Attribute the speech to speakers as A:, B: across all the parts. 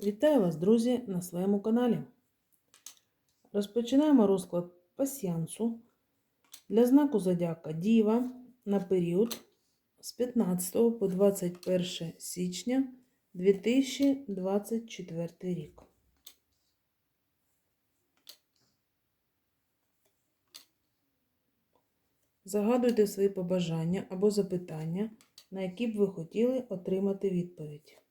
A: Вітаю вас, друзі, на своєму каналі. Розпочинаємо розклад пасіянсу для знаку Зодіака Діва на період з 15 по 21 січня 2024 рік. Загадуйте свої побажання або запитання, на які б ви хотіли отримати відповідь.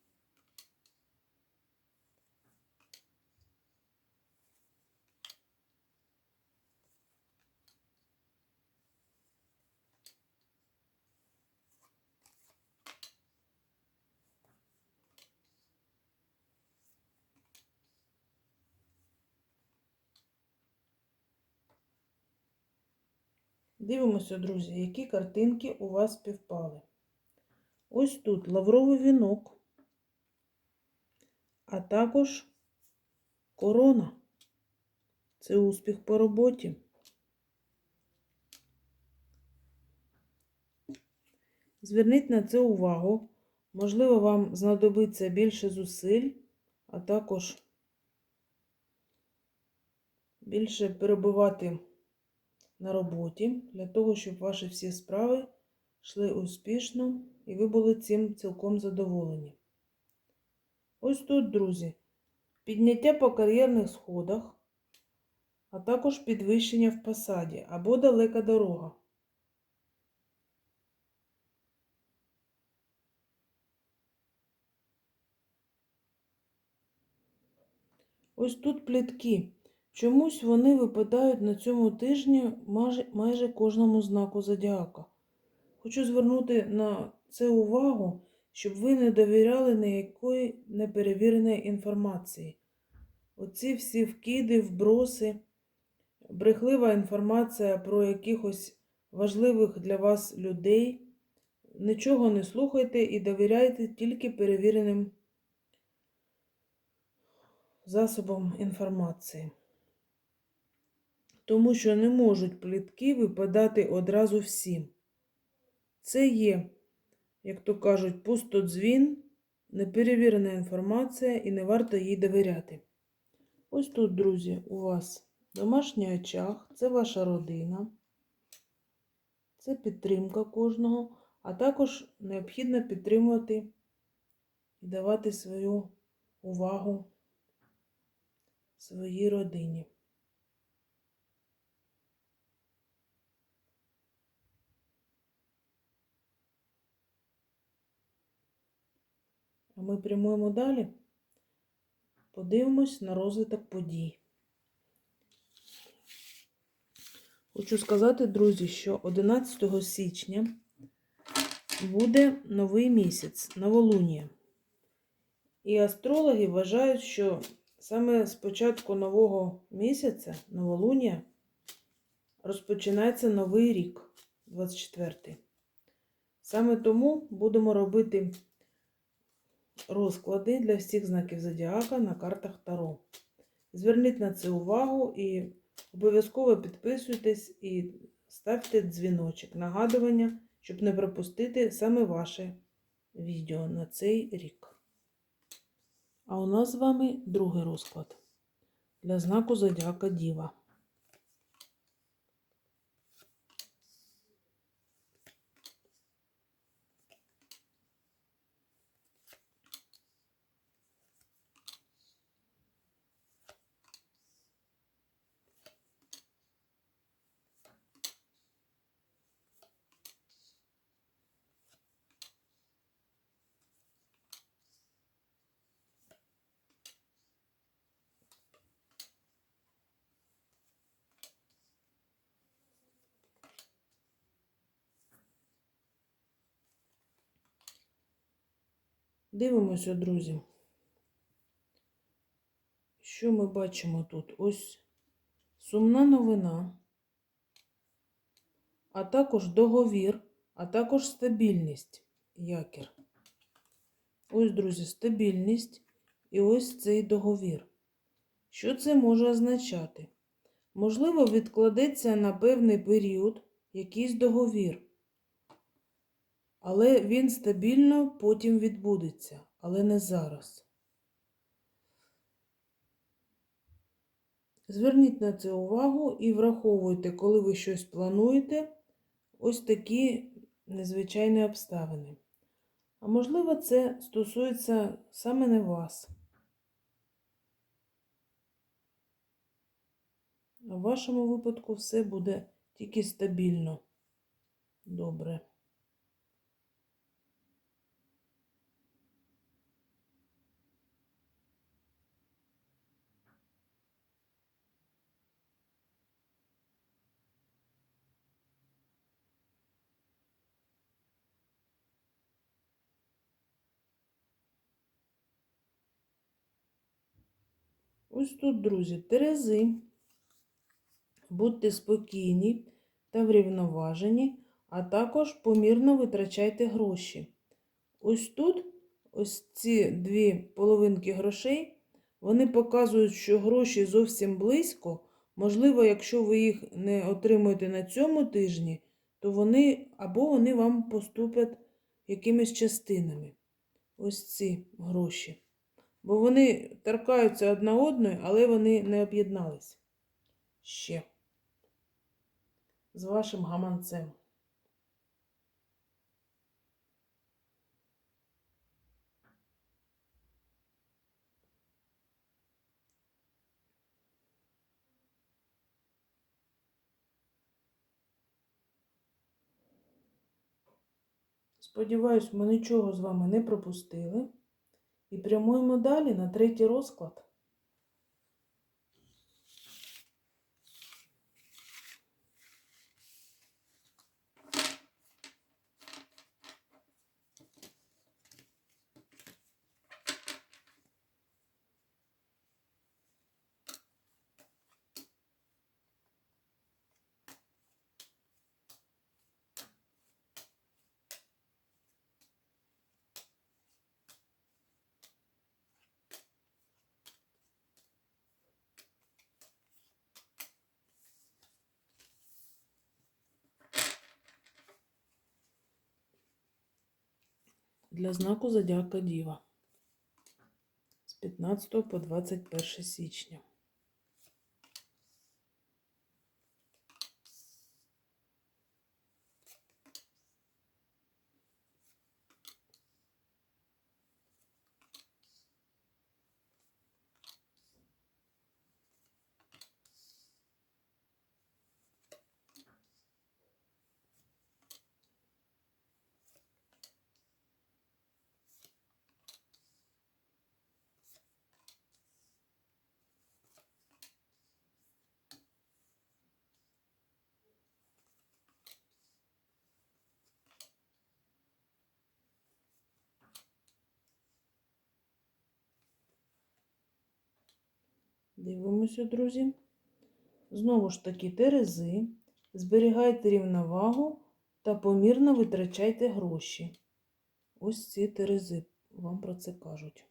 A: Дивимося, друзі, які картинки у вас співпали. Ось тут лавровий вінок, а також корона. Це успіх по роботі. Зверніть на це увагу. Можливо, вам знадобиться більше зусиль, а також більше перебувати на роботі для того, щоб ваші всі справи йшли успішно і ви були цим цілком задоволені. Ось тут, друзі, підняття по кар'єрних сходах, а також підвищення в посаді або далека дорога. Ось тут плітки. Чомусь вони випадають на цьому тижні майже, кожному знаку зодіака. Хочу звернути на це увагу, щоб ви не довіряли ніякої неперевіреної інформації. Оці всі вкиди, вброси, брехлива інформація про якихось важливих для вас людей. Нічого не слухайте і довіряйте тільки перевіреним засобам інформації тому що не можуть плітки випадати одразу всім. Це є, як то кажуть, пустодзвін, неперевірена інформація і не варто їй довіряти. Ось тут, друзі, у вас домашній очаг, це ваша родина, це підтримка кожного, а також необхідно підтримувати і давати свою увагу своїй родині. А ми прямуємо далі. Подивимось на розвиток подій. Хочу сказати, друзі, що 11 січня буде новий місяць, новолунія. І астрологи вважають, що саме з початку нового місяця, новолунія, розпочинається новий рік, 24 Саме тому будемо робити розклади для всіх знаків зодіака на картах Таро. Зверніть на це увагу і обов'язково підписуйтесь і ставте дзвіночок, нагадування, щоб не пропустити саме ваше відео на цей рік. А у нас з вами другий розклад для знаку Зодіака Діва. Дивимося, друзі. Що ми бачимо тут? Ось сумна новина, а також договір, а також стабільність, якір. Ось, друзі, стабільність і ось цей договір. Що це може означати? Можливо, відкладеться на певний період якийсь договір. Але він стабільно потім відбудеться, але не зараз. Зверніть на це увагу і враховуйте, коли ви щось плануєте, ось такі незвичайні обставини. А можливо, це стосується саме не вас, а в вашому випадку все буде тільки стабільно добре. Ось тут, друзі, Терези. Будьте спокійні та врівноважені, а також помірно витрачайте гроші. Ось тут, ось ці дві половинки грошей, вони показують, що гроші зовсім близько. Можливо, якщо ви їх не отримуєте на цьому тижні, то вони або вони вам поступлять якимись частинами. Ось ці гроші. Бо вони торкаються одна одної, але вони не об'єднались ще з вашим гаманцем. Сподіваюсь, ми нічого з вами не пропустили. І прямуємо далі на третій розклад. Для знаку Зодіака Діва з 15 по 21 січня. Дивимося, друзі. Знову ж таки, терези. Зберігайте рівновагу та помірно витрачайте гроші. Ось ці терези вам про це кажуть.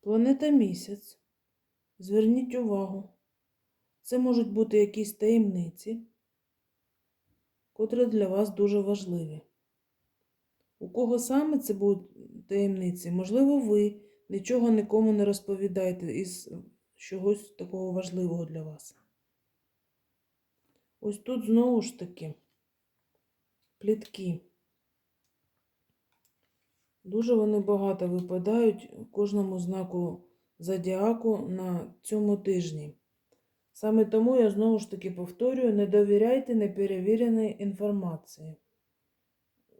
A: Планета місяць. Зверніть увагу. Це можуть бути якісь таємниці, котрі для вас дуже важливі. У кого саме це будуть таємниці? Можливо, ви нічого нікому не розповідаєте із чогось такого важливого для вас. Ось тут знову ж таки плітки. Дуже вони багато випадають кожному знаку зодіаку на цьому тижні. Саме тому я знову ж таки повторюю: не довіряйте неперевіреній інформації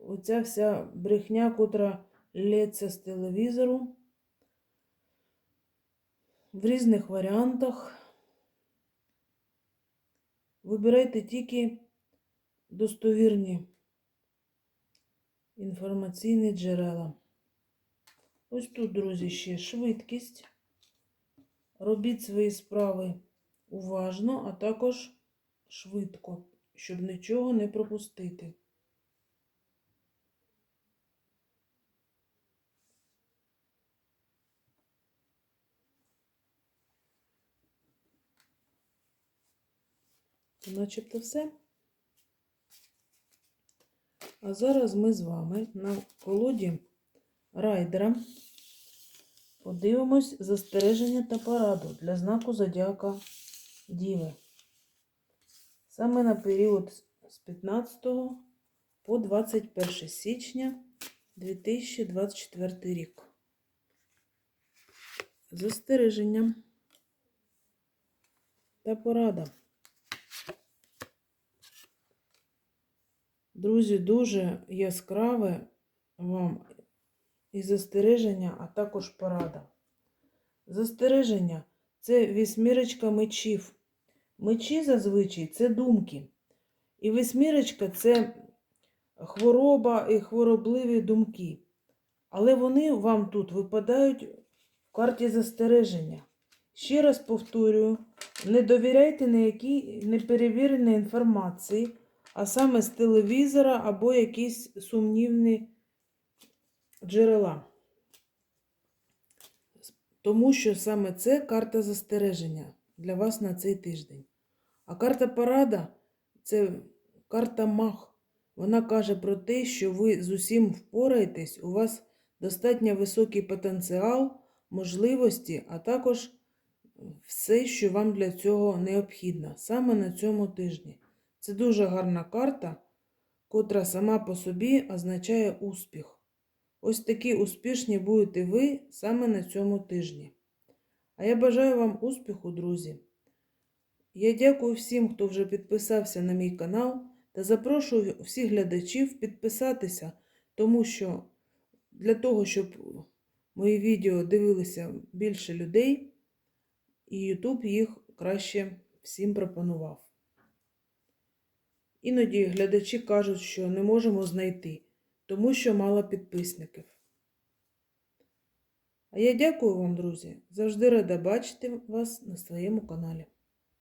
A: оця вся брехня, котра лється з телевізору в різних варіантах. Вибирайте тільки достовірні інформаційні джерела. Ось тут, друзі, ще швидкість. Робіть свої справи уважно, а також швидко, щоб нічого не пропустити. Це начебто все. А зараз ми з вами на колоді райдера Подивимось застереження та пораду для знаку Зодіака Діви. Саме на період з 15 по 21 січня 2024 рік. Застереження та порада. Друзі, дуже яскраве вам і застереження, а також порада. Застереження це вісьмірочка мечів. Мечі зазвичай це думки. І вісьмірочка це хвороба і хворобливі думки. Але вони вам тут випадають в карті застереження. Ще раз повторюю, не довіряйте ніякій неперевіреній інформації, а саме з телевізора або якісь сумнівні джерела. Тому що саме це карта застереження для вас на цей тиждень. А карта порада це карта мах. Вона каже про те, що ви з усім впораєтесь, у вас достатньо високий потенціал, можливості, а також все, що вам для цього необхідно, саме на цьому тижні. Це дуже гарна карта, котра сама по собі означає успіх. Ось такі успішні будете ви саме на цьому тижні. А я бажаю вам успіху, друзі. Я дякую всім, хто вже підписався на мій канал, та запрошую всіх глядачів підписатися, тому що для того, щоб мої відео дивилися більше людей, і YouTube їх краще всім пропонував. Іноді глядачі кажуть, що не можемо знайти, тому що мало підписників. А я дякую вам, друзі. Завжди рада бачити вас на своєму каналі.